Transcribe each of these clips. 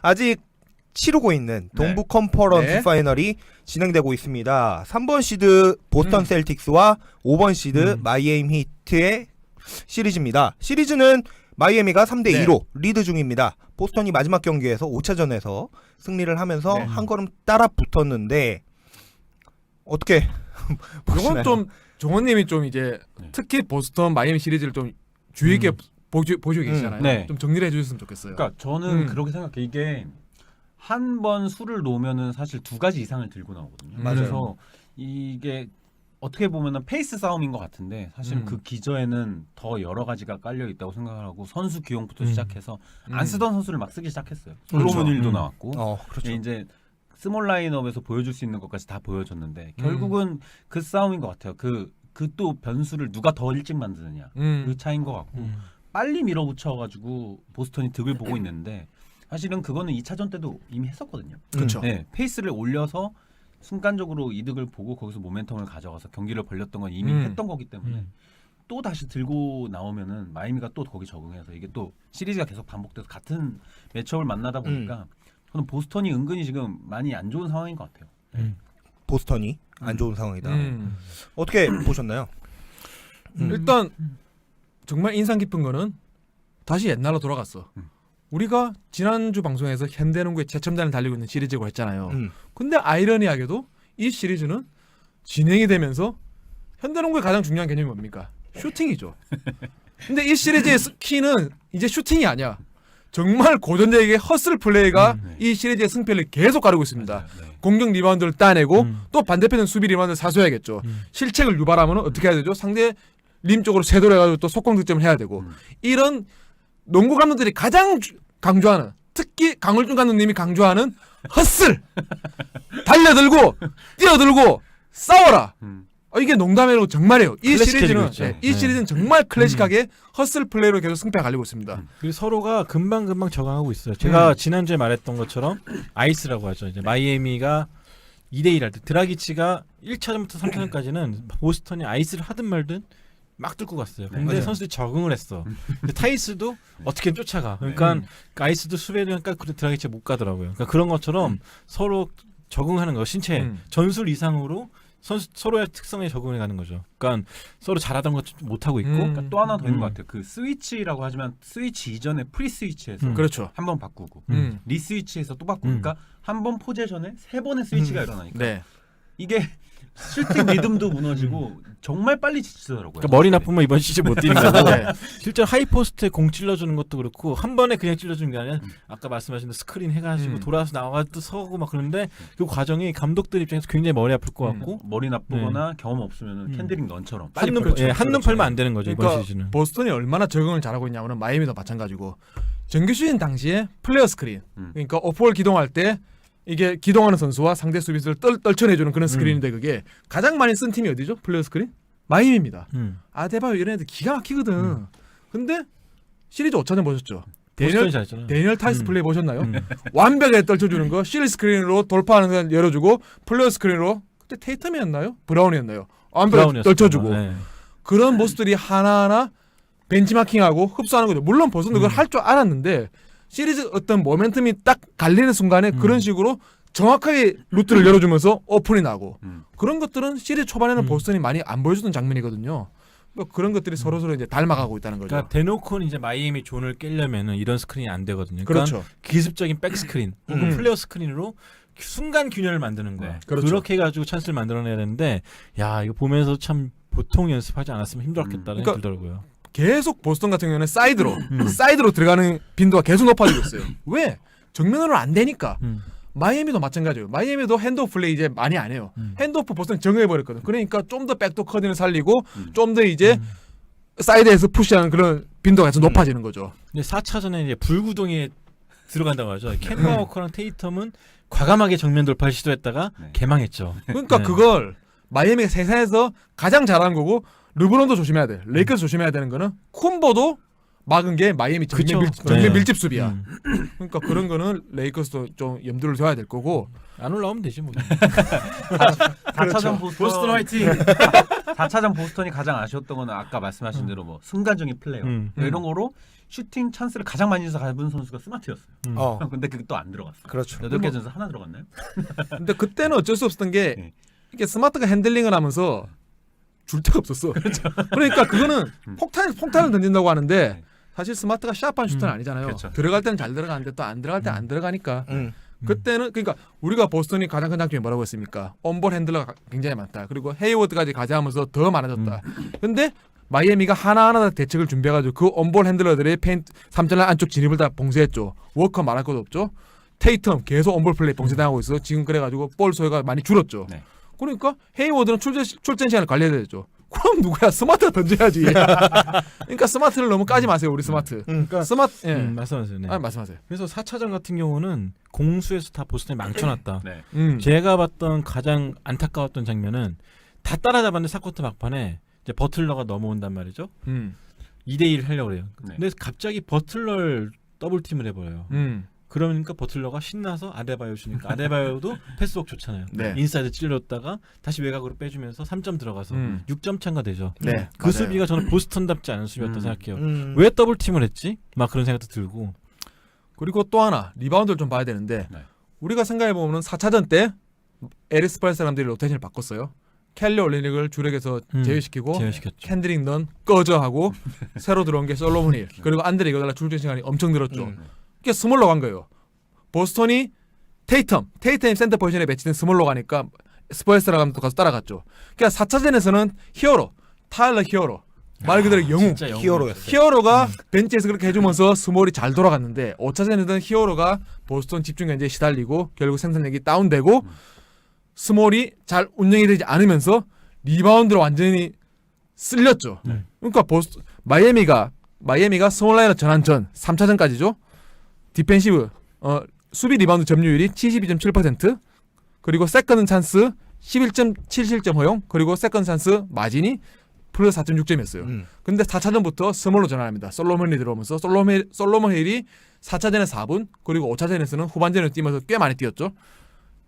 아직 치르고 있는 동부 컨퍼런스 네. 파이널이 진행되고 있습니다. 3번 시드 보스턴 음. 셀틱스와 5번 시드 음. 마이애미 히트의 시리즈입니다. 시리즈는 마이애미가 3대 네. 2로 리드 중입니다. 보스턴이 마지막 경기에서 5차전에서 승리를 하면서 네. 한 걸음 따라 붙었는데 어떻게 보시나요? 이건 좀 종원님이 좀 이제 네. 특히 보스턴 마이애미 시리즈를 좀 주의 깊게 보시, 보시고 계시잖아요. 음. 네. 좀 정리를 해주셨으면 좋겠어요. 그러니까 저는 음. 그렇게 생각해. 이게 한 번 술을 놓으면은 사실 두 가지 이상을 들고 나오거든요. 맞아요. 그래서 이게 어떻게 보면은 페이스 싸움인 것 같은데 사실 음. 그 기저에는 더 여러 가지가 깔려 있다고 생각을 하고 선수 기용부터 음. 시작해서 음. 안 쓰던 선수를 막 쓰기 시작했어요. 그렇죠. 솔로몬 힐도 음. 나왔고 어, 그렇죠. 이제 스몰 라인업에서 보여줄 수 있는 것까지 다 보여줬는데 음. 결국은 그 싸움인 것 같아요. 그 그 또 변수를 누가 더 일찍 만드느냐 음. 그 차이인 것 같고 음. 빨리 밀어붙여가지고 보스턴이 득을 보고 있는데 사실은 그거는 2차전 때도 이미 했었거든요. 그렇죠. 네, 페이스를 올려서 순간적으로 이득을 보고 거기서 모멘텀을 가져가서 경기를 벌렸던 건 이미 음. 했던 거기 때문에 음. 또 다시 들고 나오면은 마이미가 또 거기 적응해서 이게 또 시리즈가 계속 반복돼서 같은 매치업을 만나다 보니까 저는 보스턴이 은근히 지금 많이 안 좋은 상황인 것 같아요. 보스턴이 안 음. 좋은 상황이다. 음. 어떻게 보셨나요? 음. 일단 정말 인상 깊은 거는 다시 옛날로 돌아갔어. 음. 우리가 지난주 방송에서 현대농구의 최첨단을 달리고 있는 시리즈고 했잖아요. 음. 근데 아이러니하게도 이 시리즈는 진행이 되면서 현대농구의 가장 중요한 개념이 뭡니까? 슈팅이죠. 근데 이 시리즈의 스- 키는 이제 슈팅이 아니야. 정말 고전적인 허슬 플레이가 음, 네. 이 시리즈의 승패를 계속 가르고 있습니다. 맞아요. 네. 공격 리바운드를 따내고 음. 또 반대편은 수비 리바운드를 사수해야겠죠. 음. 실책을 유발하면 어떻게 해야 되죠? 상대 림 쪽으로 쇄도해가지고 또 속공 득점을 해야 되고 음. 이런 농구 감독들이 가장 주- 강조하는 특히 강울준 감독님이 강조하는 헛슬 달려들고 뛰어들고 싸워라 음. 어, 이게 농담이라고 정말이에요 이 시리즈는. 네, 이 네. 시리즈는 정말 클래식하게 헛슬 플레이로 계속 승패가 갈리고 있습니다 음. 그리고 서로가 금방 금방 적응하고 있어요. 제가 음. 지난주에 말했던 것처럼 아이스라고 하죠. 이제 마이애미가 2대 1 할 때 드라기치가 1차전부터 3차전까지는 보스턴이 아이스를 하든 말든 막 뚫고 갔어요. 네, 근데 맞아요. 선수들이 적응을 했어. 근데 타이스도 어떻게든 쫓아가. 그러니까 음. 아이스도 수비하니까 그 드라기치 못 가더라고요. 그러니까 그런 것처럼 서로 적응하는 거 신체 음. 전술 이상으로 선수 서로의 특성에 적응해 가는 거죠. 그러니까 서로 잘하던 것못 하고 있고 음. 그러니까 또 하나 더 있는 음. 것 같아요. 그 스위치라고 하지만 스위치 이전에 프리 스위치에서 음. 그렇죠 한 번 바꾸고 음. 리 스위치에서 또 바꾸니까 한 번 포제션에 세 번의 스위치가 일어나니까 네 이게 슈팅 리듬도 무너지고 정말 빨리 지치더라고요. 그러니까 머리 나쁘면 이번 시즌 못 뛰는 거고 네. 실제 하이포스트에 공 찔러주는 것도 그렇고 한 번에 그냥 찔러주는 게 아니라 음. 아까 말씀하신 대로 스크린 해가지고 음. 돌아와서 나와 또 서고 막 그러는데 그 과정이 감독들 입장에서 굉장히 머리 아플 것 음. 같고 머리 나쁘거나 경험 없으면 음. 캔드릭 넌처럼 빨리 한눈 그렇죠. 예, 한눈. 팔면 안 되는 거죠 그러니까 이번 시즌은. 보스턴이 얼마나 적응을 잘하고 있냐면은 마이애미도 마찬가지고 정규 시즌 당시에 플레이어 스크린 음. 그러니까 오프볼 기동할 때 이게 기동하는 선수와 상대 수비수를 떨, 떨쳐내주는 그런 스크린인데 그게 가장 많이 쓴 팀이 어디죠? 플레이어 스크린? 마이애미입니다. 음. 아데바요 이런 애들 기가 막히거든. 근데 시리즈 5차전 보셨죠? 보스턴이 데니얼 잘했잖아. 데니얼 타이스 음. 플레이 보셨나요? 음. 완벽하게 떨쳐주는 거실 스크린으로 돌파하는 건 열어주고 플레이어 스크린으로 그때 테이텀이었나요? 브라운이었나요? 완벽하게. 떨쳐주고 네. 그런 모습들이 하나하나 벤치마킹하고 흡수하는 거죠. 물론 버스는 그걸 음. 할줄 알았는데 시리즈 어떤 모멘텀이 딱 갈리는 순간에 음. 그런 식으로 정확하게 루트를 열어주면서 오픈이 나고 음. 그런 것들은 시리즈 초반에는 음. 보스턴이 많이 안 보여주던 장면이거든요. 뭐 그런 것들이 서로 서로 이제 닮아가고 있다는 거죠. 그러니까 대놓고는 이제 마이애미 존을 깨려면은 이런 스크린이 안 되거든요. 그러니까 그렇죠. 기습적인 백 스크린 혹은 음. 플레어 스크린으로 순간 균열을 만드는 거야. 네, 그렇죠. 그렇게 해가지고 찬스를 만들어내야 되는데 야 이거 보면서 참 보통 연습하지 않았으면 힘들었겠다는 음. 생각이 들더라고요. 계속 보스턴 같은 경우는 사이드로 음. 사이드로 들어가는 빈도가 계속 높아지고 있어요. 왜? 정면으로 안 되니까. 음. 마이애미도 마찬가지예요. 마이애미도 핸드오프 플레이 이제 많이 안 해요. 음. 핸드오프 보스턴 정해 버렸거든 그러니까 좀 더 백도 커드를 살리고 음. 좀더 이제 음. 사이드에서 푸시하는 그런 빈도가 계속 음. 높아지는 거죠. 근데 4차전에 이제 불구동에 들어간다고 하죠. 캔마 워커랑 테이텀은 과감하게 정면 돌파를 시도했다가 네. 개망했죠. 그러니까 네. 그걸 마이애미가 세상에서 가장 잘하는 거고 르브론도 조심해야 돼. 레이커스 조심해야 되는 거는 쿤보도 막은 게 마이애미 정면. 밀, 정면 네. 밀집 수비야. 음. 그러니까 그런 거는 레이커스도 좀 염두를 둬야 될 거고 안 올라오면 되지 뭐. 4차전 보스턴, 보스턴 화이팅. 4차전 보스턴이 가장 아쉬웠던 거는 아까 말씀하신 대로 뭐 순간적인 플레이어 음. 뭐 이런 거로 슈팅 찬스를 가장 많이 줘서 잡은 선수가 스마트였어요. 음. 어, 근데 그게 또 안 들어갔어요. 그렇죠. 여덟 개 전에서 하나 들어갔나요? 근데 그때는 어쩔 수 없었던 게 네. 이게 스마트가 핸들링을 하면서 줄 데가 없었어. 러니까 그거는 음. 폭탄 폭탄을 던진다고 하는데 네. 사실 스마트가 샤프한 슈터는 음, 아니잖아요. 그렇죠. 들어갈 때는 잘 들어가는데 또 안 들어갈 때 안 들어가니까 음. 그때는 그러니까 우리가 보스턴이 가장 큰 장점이 뭐라고 했습니까? 온볼 핸들러가 굉장히 많다. 그리고 헤이워드까지 가져하면서 더 많아졌다. 근데 마이애미가 하나하나 다 대책을 준비해가지고 그 온볼 핸들러들의 페인트 3점라 안쪽 진입을 다 봉쇄했죠. 워커 말할 것도 없죠. 테이텀 계속 온볼 플레이 봉쇄당하고 있어. 지금 그래가지고 볼 소요가 많이 줄었죠. 네. 그러니까 헤이워드는 출전, 출전 시간을 관리해야 되죠. 그럼 누구야 스마트가 던져야지. 그러니까 스마트를 너무 까지 마세요 우리 스마트. 그러니까 스마트 예. 음, 말씀하세요. 네. 아 말씀하세요. 그래서 4차전 같은 경우는 공수에서 다 보스턴이 망쳐놨다. 네. 음. 제가 봤던 가장 안타까웠던 장면은 다 따라잡았는데 사코트 막판에 이제 버틀러가 넘어온단 말이죠. 음. 2대 1 하려고 그래요. 네. 근데 갑자기 버틀러를 더블 팀을 해버려요. 음. 그러니까 버틀러가 신나서 아데바요 주니까 아데바요도 패스웍 좋잖아요. 네. 인사이드 찔렀다가 다시 외곽으로 빼주면서 3점 들어가서 음. 6점 차가 되죠. 네. 그 맞아요. 수비가 저는 보스턴답지 않은 수비였다 음. 생각해요. 음. 왜 더블 팀을 했지? 막 그런 생각도 들고. 그리고 또 하나 리바운드를 좀 봐야 되는데 네. 우리가 생각해 보면은 4차전 때 에리스 팔 사람들이 로테이션을 바꿨어요. 켈리 올리닉을 주력에서 음, 제외시키고 제외시켰죠. 캔드릭 넌 꺼져 하고 새로 들어온 게 솔로몬 힐 그리고 안드레 이거달라 출전 시간이 엄청 늘었죠. 음. 이게 스몰로 간 거예요. 보스턴이 테이텀 테이텀이 센터 포지션에 배치된 스몰로 가니까 스포에스라 감독 가서 따라갔죠. 그러니까 4차전에서는 히어로 타일러 히어로 말 그대로 영웅 진짜. 히어로였어요. 히어로가 벤치에서 그렇게 해주면서 스몰이 잘 돌아갔는데 5차전에는 히어로가 보스턴 집중 견제에 시달리고 결국 생산력이 다운되고 스몰이 잘 운영이 되지 않으면서 리바운드로 완전히 쓸렸죠. 네. 그러니까 보스 마이애미가 마이애미가 스몰 라인업 전환 전 3차전까지죠. 디펜시브 어, 수비 리바운드 점유율이 72.7% 그리고 세컨드 찬스 11.77점 허용 그리고 세컨드 찬스 마진이 플러스 4.6점이었어요. 음. 근데 4차전부터 스몰로 전환합니다. 솔로몬이 들어오면서 솔로몬, 솔로몬 힐이 4차전에 4분 그리고 5차전에서는 후반전에 뛰면서 꽤 많이 뛰었죠.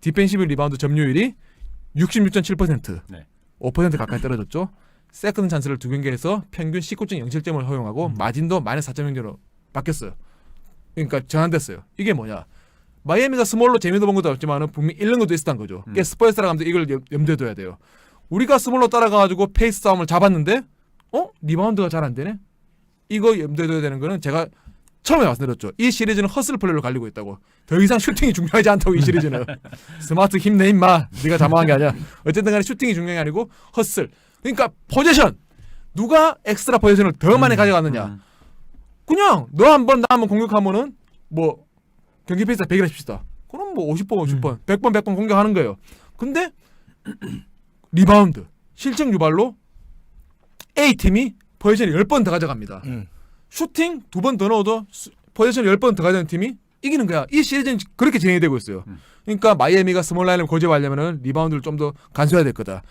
디펜시브 리바운드 점유율이 66.7% 네. 5% 가까이 떨어졌죠. 세컨드 찬스를 두 경기에서 평균 19.07점을 허용하고 마진도 마이너스 4.0점으로 바뀌었어요. 그러니까 전환됐어요. 이게 뭐냐? 마이애미가 스몰로 재미도 본 것도 없지만은 잃는 것도 있었던 거죠. 음. 스포에스라 감독 이걸 염- 염두에 둬야 돼요. 우리가 스몰로 따라가가지고 페이스 싸움을 잡았는데 어 리바운드가 잘 안 되네. 이거 염두에 둬야 되는 거는 제가 처음에 말씀드렸죠. 이 시리즈는 허슬 플레이로 갈리고 있다고. 더 이상 슈팅이 중요하지 않다고 이 시리즈는. 스마트 힘내 임마. 네가 자망한 게 아니야. 어쨌든 간에 슈팅이 중요한 게 아니고 허슬. 그러니까 포지션. 누가 엑스트라 포지션을 더 많이 가져갔느냐. 음. 그냥 너 한 번 나 한 번 공격하면은 뭐 경기 페이스 100이라 칩시다. 그럼 뭐 50번 50번 100번 100번 공격하는 거예요. 근데 리바운드 실책 유발로 A팀이 포지션을 10번 더 가져갑니다. 음. 슈팅 두 번 더 넣어도 수- 포지션 10번 더 가져가는 팀이 이기는 거야. 이 시리즈는 그렇게 진행이 되고 있어요. 음. 그러니까 마이애미가 스몰 라인을 고집하려면 리바운드를 좀 더 간소해야 될 거다.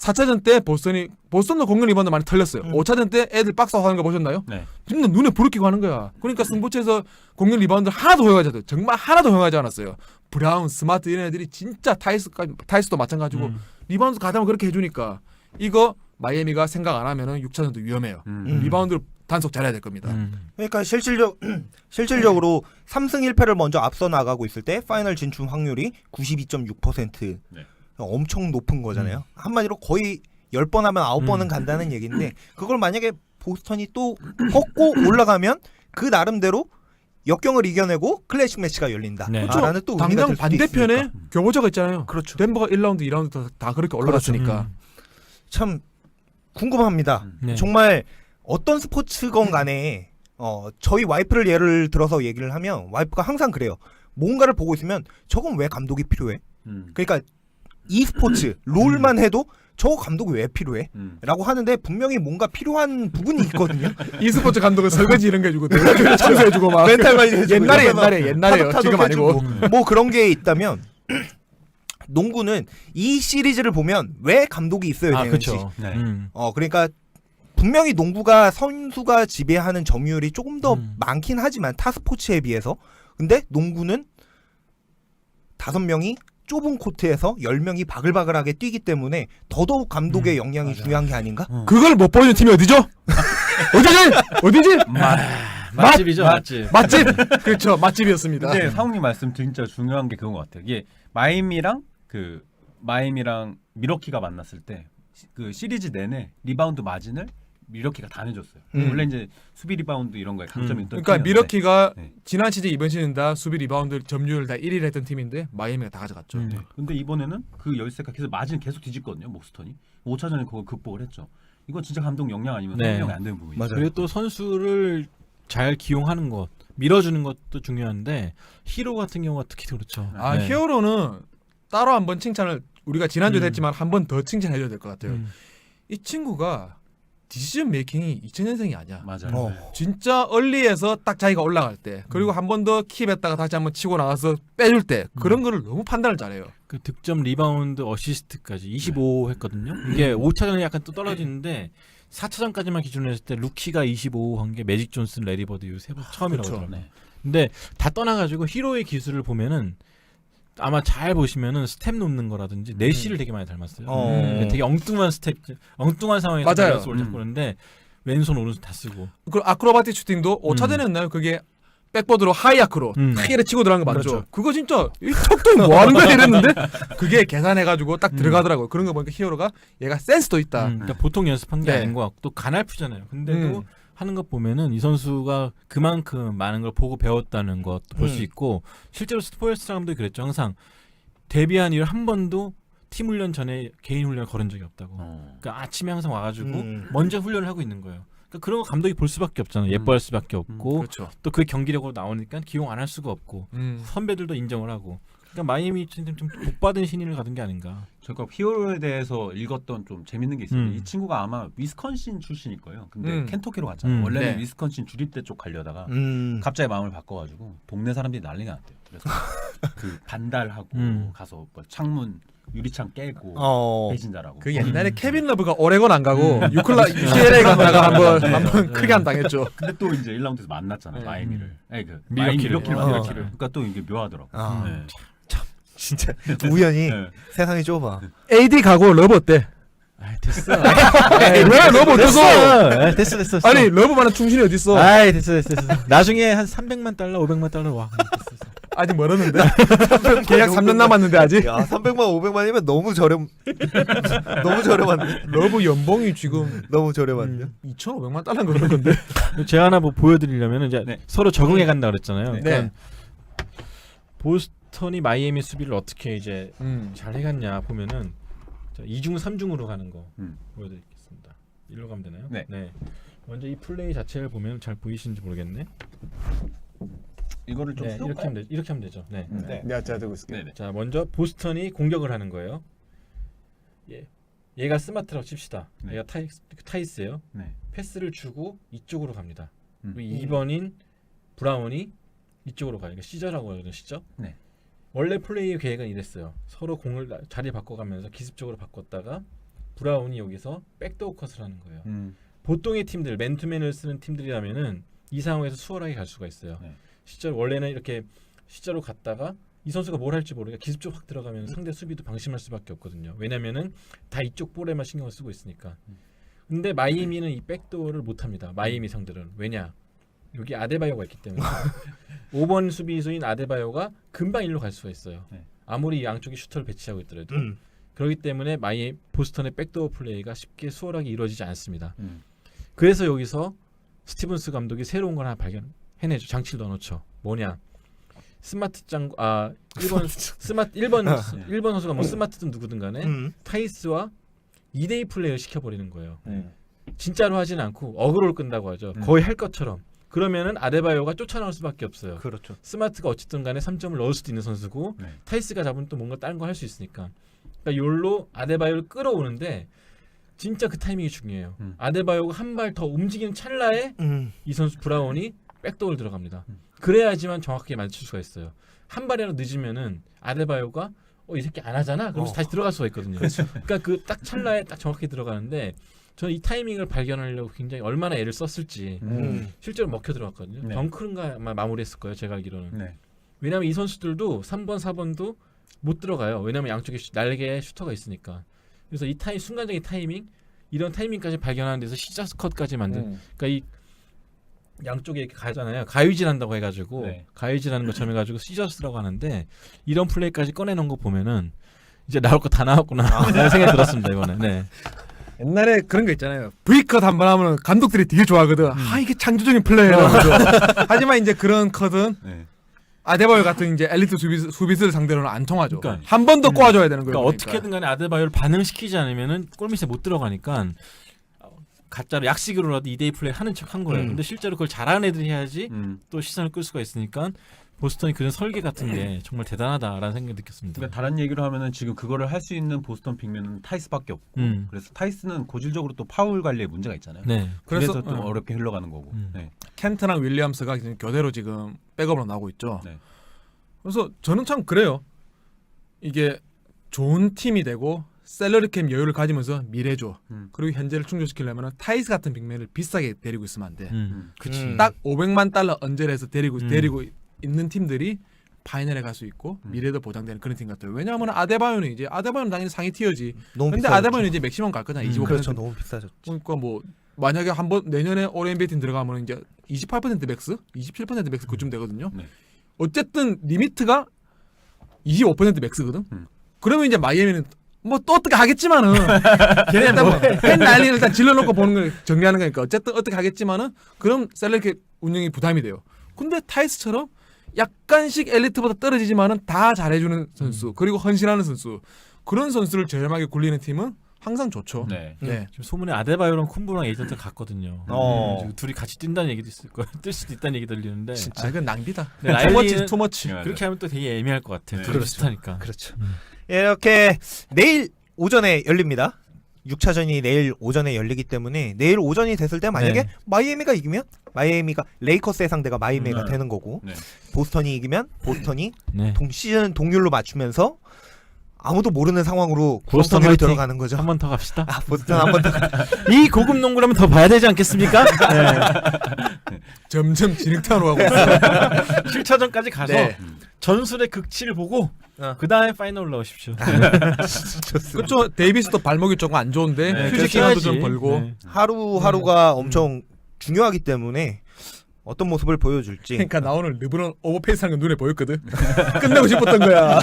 4차전 때 보스턴이 보스턴도 공격 리바운드 많이 털렸어요. 음. 5차전 때 애들 박스아웃 하는 거 보셨나요? 네. 진짜 눈에 불을 켜고 하는 거야. 그러니까 승부처에서 공격 리바운드 하나도 허용하지 않았어요. 정말 하나도 허용하지 않았어요. 브라운, 스마트 이런 애들이 진짜 타이스까지 타이스도 마찬가지고 음. 리바운드 가다면 그렇게 해주니까 이거 마이애미가 생각 안 하면은 6차전도 위험해요. 음. 음. 리바운드를 단속 잘해야 될 겁니다. 음. 그러니까 실질적 실질적으로 3승 1패를 먼저 앞서 나가고 있을 때 파이널 진출 확률이 92.6% 네. 엄청 높은 거잖아요. 한마디로 거의 10번 하면 9번은 음. 간다는 얘기인데 그걸 만약에 보스턴이 또 꺾고 올라가면 그 나름대로 역경을 이겨내고 클래식 매치가 열린다. 네. 아, 라는 또 의미가 당장 될 수도 반대편에 있으니까. 교보자가 있잖아요. 그렇죠. 덴버가 1라운드, 2라운드 다, 다 그렇게 올라갔으니까. 음. 참 궁금합니다. 음. 네. 정말 어떤 스포츠건 간에 어, 저희 와이프를 예를 들어서 얘기를 하면 와이프가 항상 그래요. 뭔가를 보고 있으면 저건 왜 감독이 필요해? 음. 그러니까 이 스포츠 롤만 해도 저 감독이 왜 필요해? 음. 라고 하는데 분명히 뭔가 필요한 부분이 있거든요. e스포츠 감독은 설거지 이런 거 해주고 청소해주고 막 멘탈만 해주고 옛날에 옛날에 옛날에요. 지금 아니고. 해주고. 뭐 그런 게 있다면 농구는 이 시리즈를 보면 왜 감독이 있어야 아 되는지 그렇죠. 네. 음. 어 그러니까 분명히 농구가 선수가 지배하는 점유율이 조금 더 음. 많긴 하지만 타 스포츠에 비해서 근데 농구는 다섯 명이 좁은 코트에서 열 명이 바글바글하게 뛰기 때문에 더더욱 감독의 영향이 맞아. 중요한 게 아닌가? 그걸 못 보여준 팀이 어디죠? 어디지? 어디지? 마- 맛집이죠 맛- 맛집. 맛집. 그렇죠. 맛집이었습니다. 근데 사웅님 말씀 진짜 중요한 게 그건 것 같아요. 이게 마이미랑 그 마이미랑 미러키가 만났을 때 그 시리즈 내내 리바운드 마진을 미러키가 다 내줬어요. 음. 원래 이제 수비 리바운드 이런 거에 강점이 음. 있던 그러니까 팀이었는데 미러키가 네. 지난 시즌 이번 시즌 다 수비 리바운드 점유율 다 1위를 했던 팀인데 마이애미가 다 가져갔죠. 음. 네. 근데 이번에는 그 열쇠가 계속 마진 계속 뒤집거든요. 모스턴이 5차전에 그걸 극복을 했죠. 이건 진짜 감독 역량 아니면 네. 설명이 안 되는 부분이죠. 맞아요. 그리고 또 선수를 잘 기용하는 것, 밀어주는 것도 중요한데 히로 같은 경우가 특히 그렇죠. 아 네. 히어로는 따로 한번 칭찬을 우리가 지난주에 음. 했지만 한 번 더 칭찬해줘야 될 것 같아요. 음. 이 친구가 디시전 메이킹이 2000년생이 아니야. 맞아요. 어. 진짜 얼리에서 딱 자기가 올라갈 때 그리고 한 번 더 킵했다가 다시 한 번 치고 나가서 빼줄 때 그런 거를 너무 판단을 잘해요. 그 득점, 리바운드, 어시스트까지 25 했거든요. 이게 5차전에 약간 또 떨어지는데 4차전까지만 기준으로 했을 때 루키가 25 한 게 매직 존슨, 레리 버드 이세번 처음이라고 그렇죠. 그러더라고요. 네. 근데 다 떠나가지고 히로의 기술을 보면은 아마 잘 보시면은 스텝 놓는 거라든지 내시를 되게 많이 닮았어요. 어. 음. 되게 엉뚱한 스텝, 엉뚱한 상황에서 맞아요. 잡고 음. 그러는데 왼손 오른손 다 쓰고. 그 아크로바틱 슈팅도 5차전이었나요? 그게 백보드로 하이 아크로 음. 하이를 치고 들어간 거 맞죠? 그렇죠. 그거 진짜 이 척도 뭐 하는 거야 이랬는데 그게 계산해가지고 딱 들어가더라고요. 그런 거 보니까 히어로가 얘가 센스도 있다. 음, 그러니까 보통 연습한 게 네. 아닌 것 같고 또 가날프잖아요. 근데도 음. 하는 것 보면은 이 선수가 그만큼 많은 걸 보고 배웠다는 것도 볼수 음. 있고 실제로 스포츠 사람도 그랬죠. 항상 데뷔한 이후 한 번도 팀 훈련 전에 개인 훈련을 걸은 적이 없다고. 어. 그러니까 아침에 항상 와가지고 음. 먼저 훈련을 하고 있는 거예요. 그러니까 그런 거 감독이 볼 수밖에 없잖아요. 예뻐할 수밖에 없고 그렇죠. 또그 경기력으로 나오니까 기용 안 할 수가 없고 음. 선배들도 인정을 하고. 그러니까 마이애미 좀, 좀 복받은 신인을 가둔 게 아닌가. 제가 히어로에 대해서 읽었던 좀 재밌는 게 있어요. 음. 이 친구가 아마 위스콘신 출신일 거예요. 근데 음. 켄터키로 갔잖아요. 음. 원래는 네. 위스콘신 주립대 쪽 가려다가 음. 갑자기 마음을 바꿔가지고 동네 사람들이 난리가 났대요. 그래서 그 반달하고 음. 가서 뭐 창문 유리창 깨고 어. 배신자라고. 그 옛날에 음. 케빈 러브가 오레곤 안 가고 유클라 UCLA 갔다가 한번 네. 한번 네. 크게 안 당했죠. 근데 또 이제 1라운드에서 만났잖아요. 네. 마이미를. 아니 그 미러키를. 마이미 미러키를 어. 미러키를. 그러니까 또 이게 묘하더라고. 아. 네. 진짜 우연히 네. 세상이 좁아. AD 가고 러브 어때? 아 됐어. 왜 러브 어때서? 아, 됐어 됐어. 됐어. 아니 러브 만한 충신이 어디 있어? 아이 됐어 됐어 됐어. 나중에 한 300만 달러, 500만 달러 와. 됐어, 됐어. 아직 멀었는데 계약 3년 남았는데 아직 야, 300만 500만이면 너무 저렴. 너무 저렴한데. 러브 연봉이 지금 너무 저렴한데. 2,500만 달러 그런 건데. 제가 하나 뭐 보여드리려면 이제 네. 서로 적응해 간다 그랬잖아요. 네. 그러니까 보스 턴이 마이애미 수비를 어떻게 이제 음. 잘 해갔냐 보면은 자, 2중 3중으로 가는 거 음. 보여드리겠습니다. 일로 가면 되나요? 네. 먼저 이 플레이 자체를 보면 잘 보이시는지 모르겠네. 이거를 좀 네, 이렇게 하면 되, 이렇게 하면 되죠. 네. 네. 내가 잘 들고 있을게. 네네. 자, 먼저 보스턴이 공격을 하는 거예요. 예. 얘가 스마트라고 칩시다. 네. 얘가 타이, 타이스예요. 네. 패스를 주고 이쪽으로 갑니다. 음. 그리고 2번인 브라운이 이쪽으로 가요. 이거 시저라고 하거든요. 시저. 네. 원래 플레이 계획은 이랬어요. 서로 공을 나- 자리 바꿔가면서 기습적으로 바꿨다가 브라운이 여기서 백도어 컷을 하는 거예요. 음. 보통의 팀들 맨투맨을 쓰는 팀들이라면은 이 상황에서 수월하게 갈 수가 있어요. 네. 시절 원래는 이렇게 시절로 갔다가 이 선수가 뭘 할지 모르게 기습적 확 들어가면 상대 수비도 방심할 수밖에 없거든요. 왜냐면은 다 이쪽 볼에만 신경을 쓰고 있으니까. 근데 마이애미는 이 백도어를 못 합니다. 마이애미 상들은 왜냐? 여기 아데바요가 있기 때문에 5번 수비수인 아데바요가 금방 일로 갈 수가 있어요. 네. 아무리 양쪽에 슈터를 배치하고 있더라도 음. 그렇기 때문에 마이 보스턴의 백도어 플레이가 쉽게 수월하게 이루어지지 않습니다. 음. 그래서 여기서 스티븐스 감독이 새로운 걸 하나 발견해내죠. 장치를 넣어놓죠. 뭐냐? 스마트 짱, 아 1번 스마트 1번 아. 1번 선수가 뭐 스마트든 누구든 간에 음. 타이스와 2대2 플레이를 시켜버리는 거예요. 네. 진짜로 하진 않고 어그로를 끈다고 하죠. 음. 거의 할 것처럼. 그러면은 아데바요가 쫓아나올 수밖에 없어요. 그렇죠. 스마트가 어쨌든 간에 3점을 넣을 수도 있는 선수고 네. 타이스가 잡으면 또 뭔가 다른 거 할 수 있으니까. 그러니까 욜로 아데바요를 끌어오는데 진짜 그 타이밍이 중요해요. 음. 아데바요가 한 발 더 움직이는 찰나에 음. 이 선수 브라운이 백도어를 들어갑니다. 음. 그래야지만 정확하게 맞출 수가 있어요. 한 발이라도 늦으면은 아데바요가 어 이 새끼 안 하잖아. 그러면서 어. 다시 들어갈 수가 있거든요. 그러니까 그 딱 찰나에 딱 정확히 들어가는데 저는 이 타이밍을 발견하려고 굉장히 얼마나 애를 썼을지 음. 실제로 먹혀 들어갔거든요. 네. 덩크른가 아마 마무리했을 거예요. 제가 알기로는. 네. 왜냐하면 이 선수들도 3번, 4번도 못 들어가요. 왜냐하면 양쪽에 슈- 날개에 슈터가 있으니까. 그래서 이 타임 순간적인 타이밍 이런 타이밍까지 발견하는 데서 시저스 컷까지 만든. 음. 그러니까 이 양쪽에 이렇게 가잖아요. 가위질한다고 해가지고 네. 가위질하는 것처럼 해가지고 시저스라고 하는데 이런 플레이까지 꺼내놓은 거 보면은 이제 나올 거 다 나왔구나 라는 생각이 들었습니다 이번에. 네. 옛날에 그런 거 있잖아요. V컷 한 번 하면 감독들이 되게 좋아하거든. 아 이게 창조적인 플레이라고. 하지만 이제 그런 컷은 네. 아데바요 같은 이제 엘리트 수비수, 수비수를 상대로는 안 통하죠. 그러니까. 한 번 더 꼬아줘야 되는 거예요. 그러니까 어떻게든 간에 아데바요를 반응시키지 않으면은 골밑에 못 들어가니까 어, 가짜로 약식으로라도 2대2 플레이 하는 척 한 거예요. 음. 근데 실제로 그걸 잘하는 애들이 해야지 음. 또 시선을 끌 수가 있으니까 보스턴이 그런 설계 같은 게 정말 대단하다라는 생각이 느꼈습니다. 그러니까 다른 얘기로 하면은 지금 그거를 할 수 있는 보스턴 빅맨은 타이스밖에 없고 음. 그래서 타이스는 고질적으로 또 파울 관리에 문제가 있잖아요. 네. 그래서, 그래서, 또 어. 어렵게 흘러가는 거고. 음. 네. 켄트랑 윌리엄스가 지금 교대로 지금 백업으로 나오고 있죠. 네. 그래서 저는 참 그래요. 이게 좋은 팀이 되고 셀러리캠 여유를 가지면서 미래죠. 음. 그리고 현재를 충족시키려면 타이스 같은 빅맨을 비싸게 데리고 있으면 안 돼. 음. 그치. 음. 딱 500만 달러 언저리에서 데리고 음. 데리고 있는 팀들이 파이널에 갈 수 있고 음. 미래도 보장되는 그런 팀 같아요. 왜냐하면 아데바요는 이제 아데바요는 당연히 상위 티어지. 너무 근데 비싸졌죠. 아데바요는 이제 맥시멈 갈 거잖아. 음, 25%. 그렇죠. 너무 비싸졌죠. 그러니까 뭐 만약에 한 번 내년에 올 NBA 팀 들어가면 이제 28% 맥스, 27% 맥스 그쯤 되거든요. 네. 어쨌든 리미트가 25% 맥스거든. 음. 그러면 이제 마이애미는 뭐 또 어떻게 하겠지만은 걔네 일단 뭐팬 난리를 일단 질러놓고 보는 걸 정리하는 거니까 어쨌든 어떻게 하겠지만은 그럼 셀렉 운영이 부담이 돼요. 근데 타이스처럼 약간씩 엘리트보다 떨어지지만은 다 잘해주는 선수 그리고 헌신하는 선수 그런 선수를 저렴하게 굴리는 팀은 항상 좋죠. 네. 네. 지금 소문에 아데바요랑 쿤부랑 에이전트 갔거든요. 어. 지금 둘이 같이 뛴다는 얘기도 있을 거예요. 뛸 수도 있다는 얘기 들리는데 아 이건 낭비다. 네, 투머치 라일리는- 투머치. 네. 그렇게 하면 또 되게 애매할 것 같아요. 네. 둘이 그렇죠. 비슷하니까. 그렇죠. 음. 이렇게 내일 오전에 열립니다. 6차전이 내일 오전에 열리기 때문에 내일 오전이 됐을 때 만약에 네. 마이애미가 이기면 마이애미가 레이커스의 상대가 마이애미가 음. 되는 거고 네. 보스턴이 이기면 보스턴이 네. 동 시즌 동률로 맞추면서 아무도 모르는 상황으로 보스턴 보스턴으로 화이팅. 들어가는 거죠. 한 번 더 갑시다. 아 보스턴 한 번 더. 이 고급 농구라면 더 봐야 되지 않겠습니까? 네. 점점 진흙탕으로 가고 있어. 7차전까지 가서 네. 전술의 극치를 보고 어. 그 다음에 파이널 올라오십시오. 좋습니다. 그렇죠. 데이비스도 발목이 조금 안 좋은데 네, 휴식 시간도 좀 벌고. 네. 하루 하루가 엄청 중요하기 때문에 어떤 모습을 보여줄지 그러니까 나 오늘 르브론 오버페이스 하는 거 눈에 보였거든. 끝내고 싶었던 거야.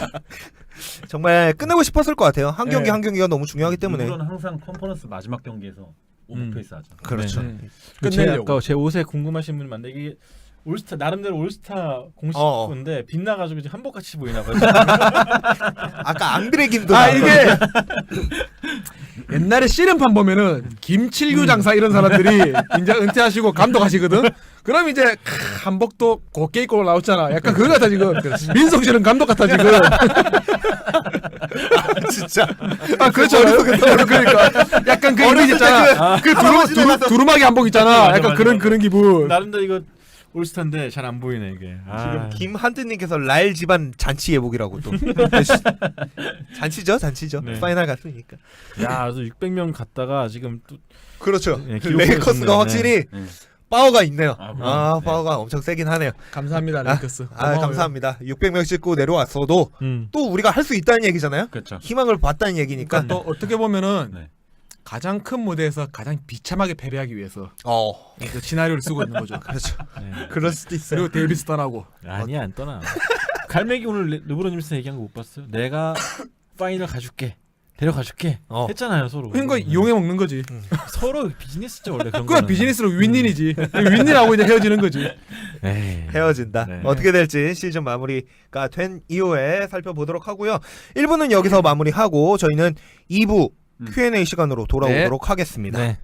정말 끝내고 싶었을 것 같아요. 한 경기 네. 한 경기가 너무 중요하기 때문에 물론 항상 컨퍼런스 마지막 경기에서 오버페이스 하죠. 그렇죠. 네. 제 끝내려고. 아까 제 옷에 궁금하신 분 이게 올스타 나름대로 올스타 공식 어. 건데 빛나가지고 지금 한복 같이 보이나 봐요. 아까 앙드레 김도 아 나왔거든요. 이게 옛날에 씨름판 보면은 김칠규 장사 이런 사람들이 이제 은퇴하시고 감독하시거든. 그럼 이제 크, 한복도 곱게 입고 나왔잖아. 약간 그거 같아 지금. 민석 씨는 감독 같아 지금. 진짜 아 그렇죠. 그러니까 약간 그 이미지 있잖아. 그 두루, 두루, 두루마기 한복 있잖아. 맞아, 약간 맞아, 그런 맞아. 그런 기분. 나름대로 이거 올스타인데 잘 안 보이네 이게. 아. 지금 김한드님께서 라일 집안 잔치 예복이라고 또 잔치죠 잔치죠 네. 파이널 갔으니까 야, 그래서 600명 갔다가 지금 또 그렇죠 네, 기록을 레이커스가. 확실히 네. 파워가 있네요 아, 아, 네. 파워가 엄청 세긴 하네요 감사합니다 레이커스. 아 감사합니다 600명 싣고 내려왔어도 음. 또 우리가 할 수 있다는 얘기잖아요 그렇죠. 희망을 봤다는 얘기니까 그러니까 또 어떻게 보면은 네. 가장 큰 무대에서 가장 비참하게 패배하기 위해서 어 그 시나리오를 쓰고 있는 거죠. 그렇죠 네. 그럴 수도 있어요 그리고 데이비스 떠나고. 아니야 안 떠나. 갈매기 오늘 르- 르브론 짐스 얘기한 거 못 봤어요? 내가 파이널 가줄게. 데려가줄게. 어. 했잖아요 서로. 그러니까 이용해 먹는 거지. 서로 비즈니스죠 원래 그런 그거 거는. 비즈니스로 윈윈이지. 윈윈하고 이제 헤어지는 거지. 에이. 헤어진다. 네. 어떻게 될지 시즌 마무리가 된 이후에 살펴보도록 하고요. 1부는 여기서 마무리하고 저희는 2부 음. Q&A 시간으로 돌아오도록 하겠습니다. 네.